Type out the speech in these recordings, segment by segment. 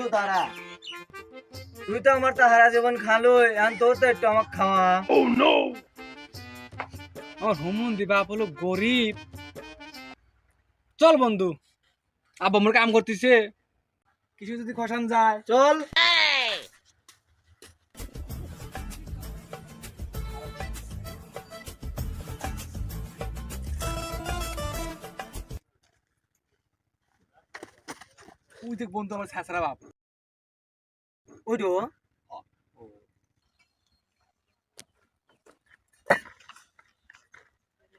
তারা। তুই তো আমার তাহারা জীবন খালো এখন তোর তো একটু আমাকে খাওয়া। আমার হুমুন্দি বাপ হলো গরিব। চল বন্ধু। আব্বা আমার কাম করতেছে। কিছু যদি খসান যায়। চল। ওই দেখ বন্ধু আমার ছাছরা বাপ। ওই তো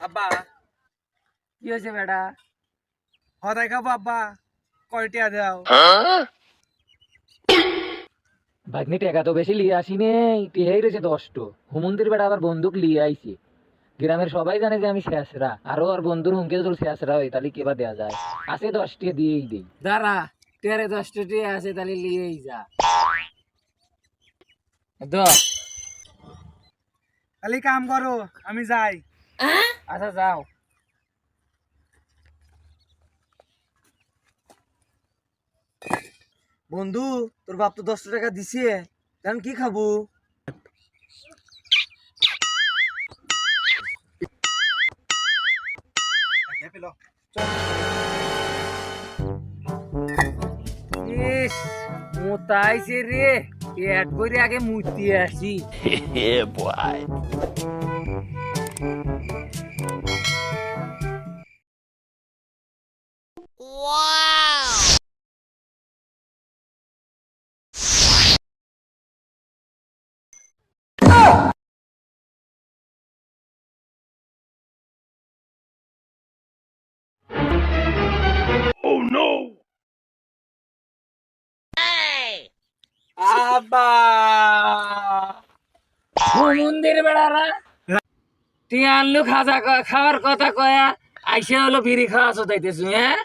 আব্বা। কি হয়েছে বেটা? হদাই খাব আব্বা। কয়টিয়া দাও? ভাগ্নি টাকা তো বেশি লিয়ে আসি নেই। টিহাই রয়েছে দশটো। হুমন্দির বেটা আবার বন্দুক লিয়ে আইছে। গ্রামের সবাই জানে যে আমি শেষরা আরও আর বন্ধুর হুমকে তোর শেষরা হয় তাহলে কেবা দেওয়া যায়? আছে দশটি দিয়েই দিই। দাঁড়া। তেরে দশটা টিয়া আছে তাহলে লিয়েই যা। খালি কাম করো আমি যাই। আচ্ছা যাও। বন্ধু তোর বাপ তো দশটা টাকা দিছে এখন কি খাব? ইস মোতাইছে রে পেট করে আগে মুতি আসি বাবা। মন্দির বেড়ারা তুই আনলু খাজা খাওয়ার কথা কয়া, আইসে হলো বিড়ি খাওয়া চোদাইতেছি হ্যাঁ?